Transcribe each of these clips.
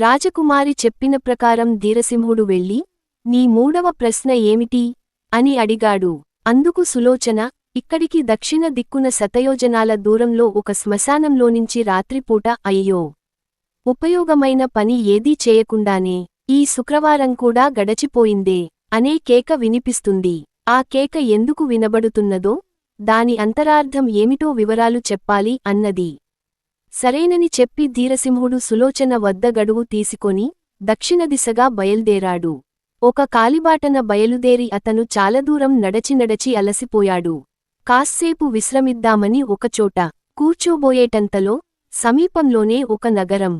రాజకుమారి చెప్పిన ప్రకారం ధీరసింహుడు వెళ్ళి నీ మూడవ ప్రశ్న ఏమిటి అని అడిగాడు. అందుకు సులోచన ఇక్కడికి దక్షిణ దిక్కున శతయోజనాల దూరంలో ఒక శ్మశానంలోనించి రాత్రిపూట అయ్యో! ఉపయోగమైన పని ఏదీ చేయకుండానే ఈ శుక్రవారం కూడా గడచిపోయిందే! అనే కేక వినిపిస్తుంది. ఆ కేక ఎందుకు వినబడుతున్నదో దాని అంతరార్థం ఏమిటో వివరాలు చెప్పాలి అన్నది. సరేనని చెప్పి ధీరసింహుడు సులోచన వద్ద గడువు తీసుకొని దక్షిణ దిశగా బయల్దేరాడు. ఒక కాలిబాటన బయలుదేరి అతను చాలదూరం నడచి నడచి అలసిపోయాడు. కాస్సేపు విశ్రమిద్దామని ఒకచోట కూర్చోబోయేటంతలో సమీపంలోనే ఒక నగరం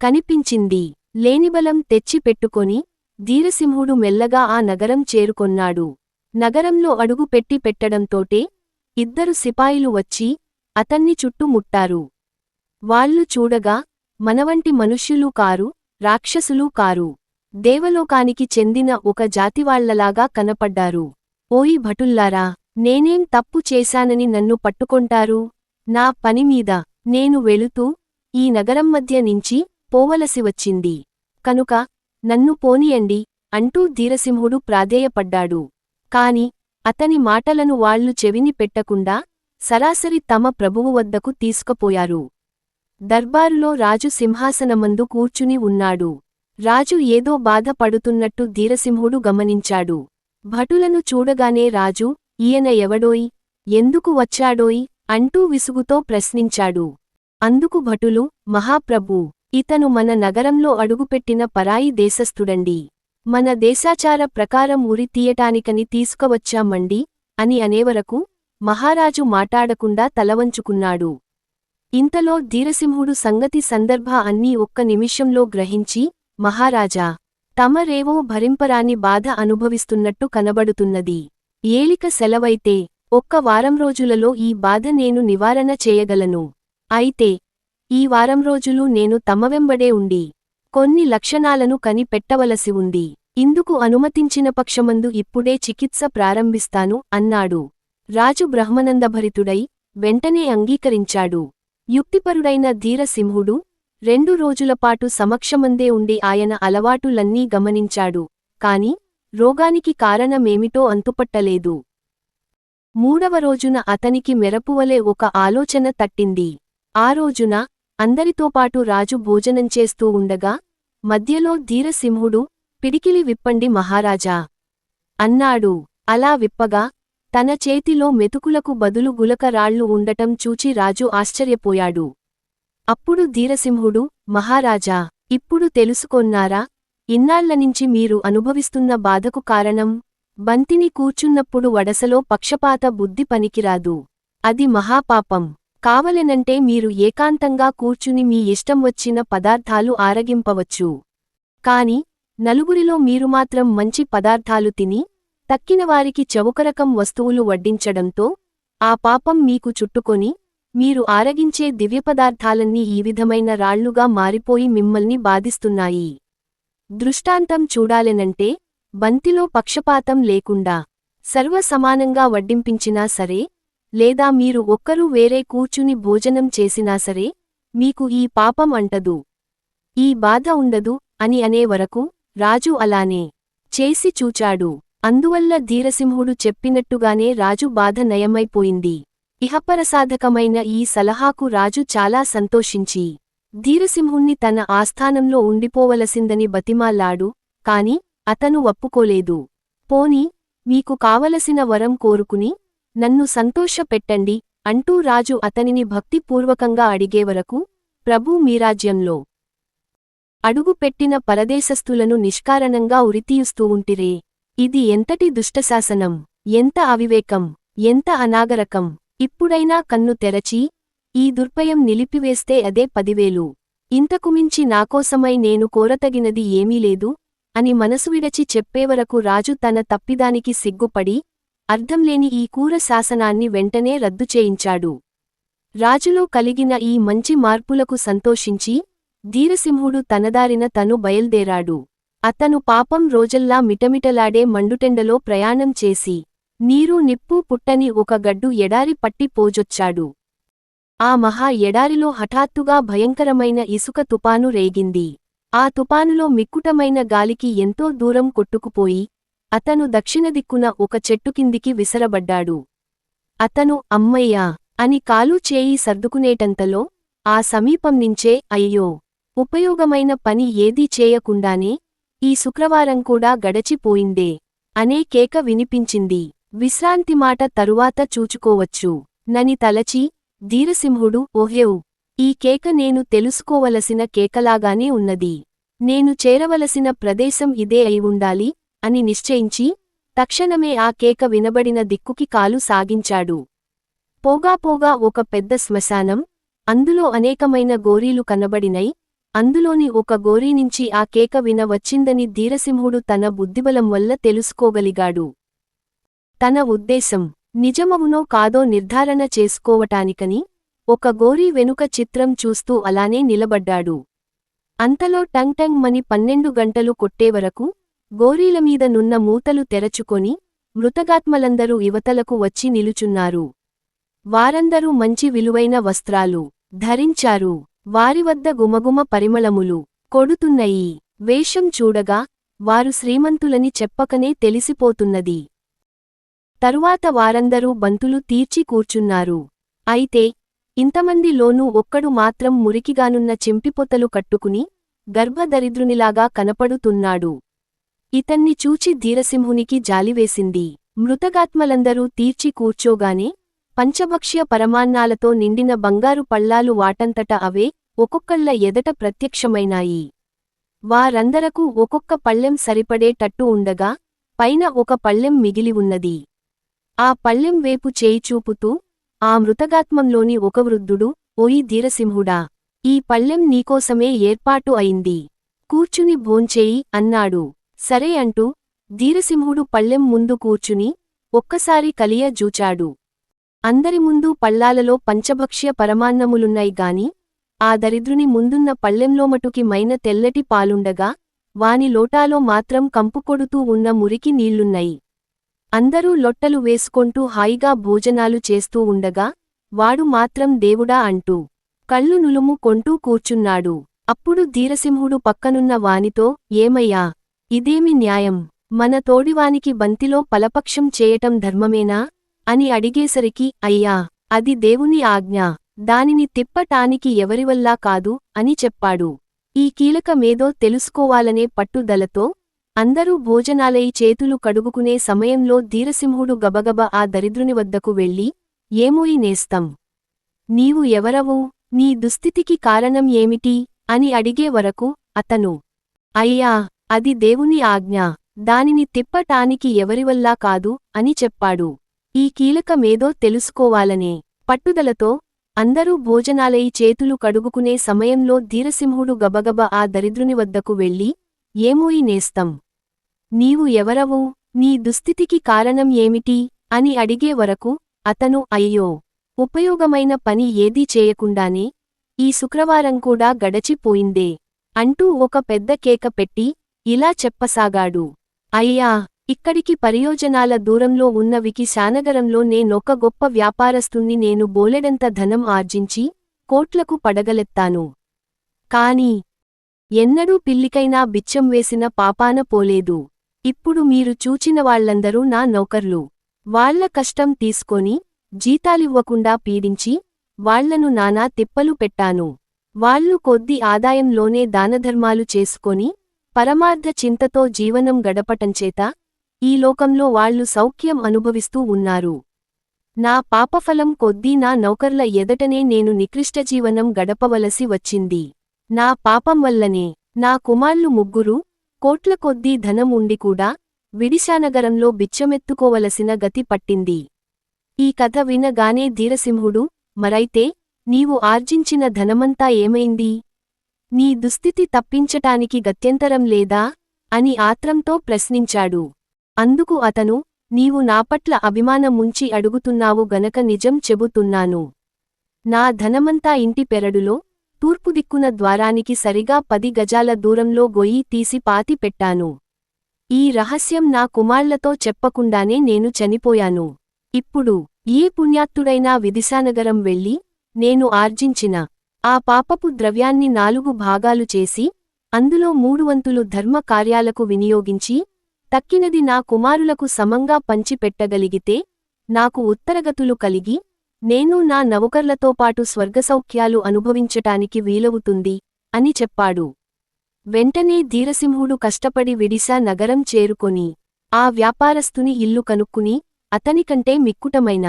కనిపించింది. లేనిబలం తెచ్చి పెట్టుకొని ధీరసింహుడు మెల్లగా ఆ నగరం చేరుకొన్నాడు. నగరంలో అడుగు పెట్టి పెట్టడంతోటే ఇద్దరు సిపాయిలు వచ్చి అతన్ని చుట్టుముట్టారు. వాళ్ళు చూడగా మనవంటి మనుష్యులు కారు రాక్షసులు కారు. దేవలోకానికి చెందిన ఒక జాతివాళ్ళలాగా కనపడ్డారు. ఓయి భటుల్లారా నేనేం తప్పు చేశానని నన్ను పట్టుకొంటారు? నా పనిమీద నేను వెళుతూ ఈ నగరం మధ్య నుంచి పోవలసి వచ్చింది. కనుక నన్ను పోనియండి అంటూ ధీరసింహుడు ప్రాధేయపడ్డాడు. కాని అతని మాటలను వాళ్ళు చెవిని పెట్టకుండా సరాసరి తమ ప్రభువు వద్దకు తీసుకుపోయారు. దర్బారులో రాజు సింహాసనమందు కూర్చుని ఉన్నాడు. రాజు ఏదో బాధపడుతున్నట్టు ధీరసింహుడు గమనించాడు. భటులను చూడగానే రాజు ఈయన ఎవడోయ్? ఎందుకు వచ్చాడోయ్? అంటూ విసుగుతో ప్రశ్నించాడు. అందుకు భటులు మహాప్రభూ ఇతను మన నగరంలో అడుగుపెట్టిన పరాయి దేశస్థుడండి. మన దేశాచార ప్రకారం ఉరి తీయటానికని తీసుకవచ్చామండి అని అనేవరకు మహారాజు మాటాడకుండా తలవంచుకున్నాడు. ఇంతలో ధీరసింహుడు సంగతి సందర్భ అన్నీ ఒక్క నిమిషంలో గ్రహించి మహారాజా తమరేవో భరింపరాని బాధ అనుభవిస్తున్నట్టు కనబడుతున్నది. ఏలిక సెలవైతే ఒక్క వారం రోజులలో ఈ బాధ నేను నివారణ చేయగలను. అయితే ఈ వారం రోజులు నేను తమవెంబడే ఉండి కొన్ని లక్షణాలను కనిపెట్టవలసి ఉంది. ఇందుకు అనుమతించిన పక్షమందు ఇప్పుడే చికిత్స ప్రారంభిస్తాను అన్నాడు. రాజు బ్రహ్మనందభరితుడై వెంటనే అంగీకరించాడు. యుక్తిపరుడైన ధీరసింహుడు రెండు రోజులపాటు సమక్షమందే ఉండి ఆయన అలవాటులన్నీ గమనించాడు. కాని రోగానికి కారణమేమిటో అంతుపట్టలేదు. మూడవ రోజున అతనికి మెరపువలే ఒక ఆలోచన తట్టింది. ఆ రోజున అందరితోపాటు రాజు భోజనం చేస్తూ ఉండగా మధ్యలో ధీరసింహుడు పిడికిలి విప్పండి మహారాజా! అన్నాడు. అలా విప్పగా తన చేతిలో మెతుకులకు బదులు గులక రాళ్ళు ఉండటం చూచి రాజు ఆశ్చర్యపోయాడు. అప్పుడు ధీరసింహుడు మహారాజా ఇప్పుడు తెలుసుకొన్నారా? ఇన్నాళ్ళనించి మీరు అనుభవిస్తున్న బాధకు కారణం? బంతిని కూర్చున్నప్పుడు వడసలో పక్షపాత బుద్ధి పనికిరాదు. అది మహాపాపం. కావలెనంటే మీరు ఏకాంతంగా కూర్చుని మీ ఇష్టం వచ్చిన పదార్థాలు ఆరగింపవచ్చు. కాని నలుగురిలో మీరు మాత్రం మంచి పదార్థాలు తిని తక్కినవారికి చౌకరకం వస్తువులు వడ్డించడంతో ఆ పాపం మీకు చుట్టుకొని మీరు ఆరగించే దివ్యపదార్థాలన్నీ ఈ విధమైన రాళ్ళుగా మారిపోయి మిమ్మల్ని బాధిస్తున్నాయి. దృష్టాంతం చూడాలెనంటే బంతిలో పక్షపాతం లేకుండా సర్వసమానంగా వడ్డింపించినా సరే లేదా మీరు ఒక్కరూ వేరే కూర్చుని భోజనం చేసినా సరే మీకు ఈ పాపం అంటదు. ఈ బాధ ఉండదు అని అనే వరకు రాజు అలానే చేసి చూచాడు. అందువల్ల ధీరసింహుడు చెప్పినట్టుగానే రాజు బాధ నయమైపోయింది. ఇహపరసాధకమైన ఈ సలహాకు రాజు చాలా సంతోషించి ధీరసింహుణ్ణి తన ఆస్థానంలో ఉండిపోవలసిందని బతిమాలాడు కాని అతను ఒప్పుకోలేదు. పోని మీకు కావలసిన వరం కోరుకుని నన్ను సంతోషపెట్టండి అంటూ రాజు అతనిని భక్తిపూర్వకంగా అడిగేవరకు ప్రభూ మీరాజ్యంలో అడుగుపెట్టిన పరదేశస్థులను నిష్కారణంగా ఉరితీయుస్తూ ఉంటిరే. ఇది ఎంతటి దుష్టశాసనం ఎంత అవివేకం ఎంత అనాగరకం. ఇప్పుడైనా కన్ను తెరచి ఈ దుర్పయం నిలిపివేస్తే అదే పదివేలు. ఇంతకుమించి నాకోసమై నేను కోరతగినది ఏమీ లేదు అని మనసు విడచి చెప్పేవరకు రాజు తన తప్పిదానికి సిగ్గుపడి అర్థంలేని ఈ కూర శాసనాన్ని వెంటనే రద్దు చేయించాడు. రాజులో కలిగిన ఈ మంచి మార్పులకు సంతోషించి ధీరసింహుడు తనదారిన తను బయల్దేరాడు. అతను పాపం రోజల్లా మిటమిటలాడే మండుటెండలో ప్రయాణం చేసి నీరు నిప్పు పుట్టని ఒక గడ్డు ఎడారి పట్టి పోజొచ్చాడు. ఆ మహా ఎడారిలో హఠాత్తుగా భయంకరమైన ఇసుక తుపాను రేగింది. ఆ తుపానులో మిక్కుటమైన గాలికి ఎంతో దూరం కొట్టుకుపోయి అతను దక్షిణ దిక్కున ఒక చెట్టు కిందికి విసరబడ్డాడు. అతను అమ్మయ్యా! అని కాలు చేయి సర్దుకునేటంతలో ఆ సమీపం నుంచే అయ్యో! ఉపయోగమైన పని ఏదీ చేయకుండానే ఈ శుక్రవారం కూడా గడచిపోయిందే అనే కేక వినిపించింది. విశ్రాంతి మాట తరువాత చూచుకోవచ్చు. నని తలచి ధీరసింహుడు ఓహ్యవు ఈ కేక నేను తెలుసుకోవలసిన కేకలాగానే ఉన్నది. నేను చేరవలసిన ప్రదేశం ఇదే అయి ఉండాలి అని నిశ్చయించి తక్షణమే ఆ కేక వినబడిన దిక్కుకి కాలు సాగించాడు. పోగాపోగా ఒక పెద్ద శ్మశానం అందులో అనేకమైన గోరీలు కనబడినై అందులోని ఒక గోరీనించి ఆ కేక విన వచ్చిందని ధీరసింహుడు తన బుద్ధిబలం వల్ల తెలుసుకోగలిగాడు. తన ఉద్దేశం నిజమవునో కాదో నిర్ధారణ చేసుకోవటానికని ఒక గోరీ వెనుక చిత్రం చూస్తూ అలానే నిలబడ్డాడు. అంతలో టంగ్ టంగ్ మని పన్నెండు గంటలు కొట్టేవరకు గోరీలమీద నున్న మూతలు తెరచుకొని మృతగాత్మలందరూ ఇవతలకు వచ్చి నిలుచున్నారు. వారందరూ మంచి విలువైన వస్త్రాలు ధరించారు. వారివద్ద గుమగుమ పరిమళములు కొడుతున్నయి. వేషం చూడగా వారు శ్రీమంతులని చెప్పకనే తెలిసిపోతున్నది. తరువాత వారందరూ బంతులు తీర్చి కూర్చున్నారు. అయితే ఇంతమందిలోనూ ఒక్కడు మాత్రం మురికిగానున్న చెంపిపొతలు కట్టుకుని గర్భదరిద్రునిలాగా కనపడుతున్నాడు. ఇతన్ని చూచి ధీరసింహునికి జాలివేసింది. మృతగాత్మలందరూ తీర్చి కూర్చోగానే పంచభక్ష్య పరమాన్నాలతో నిండిన బంగారు పళ్ళాలు వాటంతట అవే ఒక్కొక్కళ్ళ ఎదట ప్రత్యక్షమైనాయి. వారందరకు ఒక్కొక్క పళ్ళెం సరిపడేటట్టు ఉండగా పైన ఒక పళ్ళెం మిగిలి ఉన్నది. ఆ పళ్ళెం వేపు చేయి చూపుతూ ఆ మృతగాత్మంలోని ఒక వృద్ధుడు ఓయి ధీరసింహుడా ఈ పళ్ళెం నీకోసమే ఏర్పాటు అయింది. కూర్చుని భోంచేయి అన్నాడు. సరే అంటూ ధీరసింహుడు పళ్ళెం ముందు కూర్చుని ఒక్కసారి కలియ జూచాడు. అందరి ముందు పళ్ళాలలో పంచభక్ష్య పరమాన్నములున్నాయి గాని ఆ దరిద్రుని ముందున్న పళ్ళెంలోమటుకి మైన తెల్లటి పాలుండగా వాని లోటాలో మాత్రం కంపుకొడుతూ ఉన్న మురికి నీళ్ళున్నాయి. అందరూ లొట్టలు వేసుకొంటూ హాయిగా భోజనాలు చేస్తూ ఉండగా వాడు మాత్రం దేవుడా అంటూ కళ్ళు నులుము కొంటూ కూర్చున్నాడు. అప్పుడు ధీరసింహుడు పక్కనున్న వానితో ఏమయ్యా ఇదేమి న్యాయం? మన తోడివానికి బంతిలో పలపక్షం చేయటం ధర్మమేనా? అని అడిగేసరికి అయ్యా అది దేవుని ఆజ్ఞ దానిని తిప్పటానికి ఎవరివల్లా కాదు అని చెప్పాడు. ఈ కీలకమేదో తెలుసుకోవాలనే పట్టుదలతో అందరూ భోజనాలై చేతులు కడుగుకునే సమయంలో ధీరసింహుడు గబగబ ఆ దరిద్రుని వద్దకు వెళ్ళి ఏమోయి నేస్తం. నీవు ఎవరవు? నీ దుస్థితికి కారణం ఏమిటి అని అడిగే వరకు అతను. అయ్యా అది దేవుని ఆజ్ఞ దానిని తిప్పటానికి ఎవరివల్లా కాదు అని చెప్పాడు. ఈ కీలకమేదో తెలుసుకోవాలనే పట్టుదలతో అందరూ భోజనాలై చేతులు కడుగుకునే సమయంలో ధీరసింహుడు గబగబ ఆ దరిద్రుని వద్దకు వెళ్ళి ఏమోయి నేస్తం! నీవు ఎవరవు? నీ దుస్థితికి కారణం ఏమిటి అని అడిగే వరకు అతను అయ్యో! ఉపయోగమైన పని ఏదీ చేయకుండానే ఈ శుక్రవారం కూడా గడచిపోయిందే అంటూ ఒక పెద్ద కేక పెట్టి ఇలా చెప్పసాగాడు! అయ్యా! ఇక్కడికి పరియోజనాల దూరంలో ఉన్న శానగరంలో నేనొక గొప్ప వ్యాపారస్తుణ్ణి నేను బోలెడంత ధనం ఆర్జించి కోట్లకు పడగలెత్తాను. కాని ఎన్నడూ పిల్లికైనా బిచ్చం వేసిన పాపాన పోలేదు. ఇప్పుడు మీరు చూచిన వాళ్ళందరూ నా నౌకర్లు. వాళ్ళ కష్టం తీసుకొని జీతాలివ్వకుండా పీడించి వాళ్ళను నానా తిప్పలు పెట్టాను. వాళ్ళు కొద్ది ఆదాయంలోనే దానధర్మాలు చేసుకొని పరమార్థ చింతతో జీవనం గడపటంచేత ఈ లోకంలో వాళ్ళు సౌఖ్యం అనుభవిస్తూ ఉన్నారు. నా పాపఫలం కొద్దీ నా నౌకర్ల ఎదటనే నేను నికృష్టజీవనం గడపవలసి వచ్చింది. నా పాపం వల్లనే. నా కుమార్లు ముగ్గురు కోట్ల కొద్దీ ధనం ఉండి కూడా విడిశానగరంలో బిచ్చమెత్తుకోవలసిన గతి పట్టింది. ఈ కథ వినగానే ధీరసింహుడు మరైతే నీవు ఆర్జించిన ధనమంతా ఏమైంది? నీ దుస్థితి తప్పించటానికి గత్యంతరం లేదా? అని ఆత్రంతో ప్రశ్నించాడు. అందుకు అతను నీవు నాపట్ల అభిమానముంచి అడుగుతున్నావు గనక నిజం చెబుతున్నాను. నా ధనమంతా ఇంటి పెరడులో తూర్పుదిక్కున ద్వారానికి సరిగా పది గజాల దూరంలో గొయ్యి తీసి పాతి పెట్టాను. ఈ రహస్యం నా కుమార్లతో చెప్పకుండానే నేను చనిపోయాను. ఇప్పుడు ఏ పుణ్యాత్తుడైనా విదిశానగరం వెళ్ళి నేను ఆర్జించిన ఆ పాపపు ద్రవ్యాన్ని నాలుగు భాగాలు చేసి అందులో మూడు వంతులు ధర్మ కార్యాలకు వినియోగించి తక్కినది నా కుమారులకు సమంగా పంచిపెట్టగలిగితే నాకు ఉత్తరగతులు కలిగి నేను నా నౌకర్లతో పాటు స్వర్గసౌఖ్యాలు అనుభవించటానికి వీలవుతుంది అని చెప్పాడు. వెంటనే ధీరసింహుడు కష్టపడి విడిశా నగరం చేరుకొని ఆ వ్యాపారస్తుని ఇల్లు కనుక్కుని అతనికంటే మిక్కుటమైన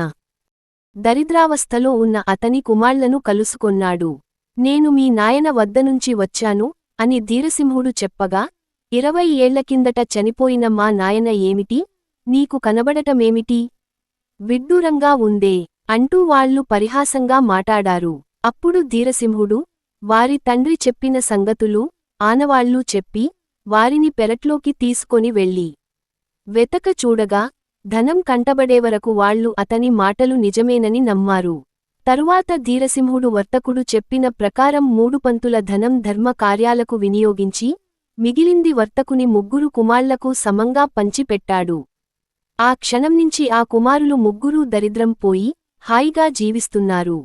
దరిద్రావస్థలో ఉన్న అతని కుమాళ్ళను కలుసుకొన్నాడు. నేను మీ నాయన వద్దనుంచి వచ్చాను అని ధీరసింహుడు చెప్పగా ఇరవై ఏళ్ళ కిందట చనిపోయిన మా నాయన ఏమిటి? నీకు కనబడటమేమిటి? విడ్డూరంగా ఉందే అంటూ వాళ్ళు పరిహాసంగా మాటాడారు అప్పుడు ధీరసింహుడు వారి తండ్రి చెప్పిన సంగతులు ఆనవాళ్ళూ చెప్పి వారిని పెరట్లోకి తీసుకొని వెళ్ళి వెతక చూడగా ధనం కంటబడేవరకు వాళ్ళు అతని మాటలు నిజమేనని నమ్మారు. తరువాత ధీరసింహుడు వర్తకుడు చెప్పిన ప్రకారం మూడు పంతుల ధనం ధర్మ కార్యాలకు వినియోగించి మిగిలింది వర్తకుని ముగ్గురు కుమాళ్ళకు సమంగా పంచిపెట్టాడు. ఆ క్షణం నుంచి ఆ కుమారులు ముగ్గురూ దరిద్రం పోయి హాయిగా జీవిస్తున్నారు.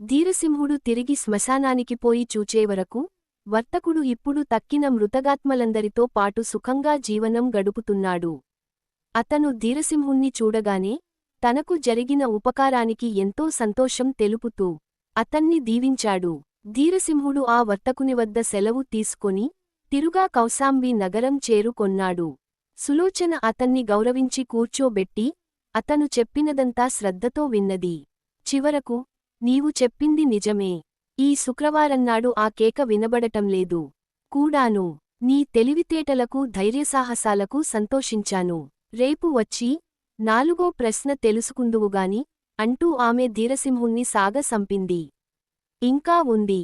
ధీరసింహుడు తిరిగి శ్మశానానికి పోయి చూచేవరకు వర్తకుడు ఇప్పుడు తక్కిన మృతగాత్మలందరితో పాటు సుఖంగా జీవనం గడుపుతున్నాడు. అతను ధీరసింహుణ్ణి చూడగానే తనకు జరిగిన ఉపకారానికి ఎంతో సంతోషం తెలుపుతూ అతన్ని దీవించాడు. ధీరసింహుడు ఆ వర్తకుని వద్ద సెలవు తీసుకొని తిరుగా కౌశాంబి నగరం చేరుకొన్నాడు సులోచన అతన్ని గౌరవించి కూర్చోబెట్టి అతను చెప్పినదంతా శ్రద్ధతో విన్నది. చివరకు నీవు చెప్పింది నిజమే. ఈ శుక్రవారన్నాడు ఆ కేక వినబడటంలేదు కూడాను నీ తెలివితేటలకు ధైర్యసాహసాలకు సంతోషించాను. రేపు వచ్చి నాలుగో ప్రశ్న తెలుసుకుందువుగాని అంటూ ఆమె ధీరసింహుణ్ణి సాగసంపింది. ఇంకా ఉంది.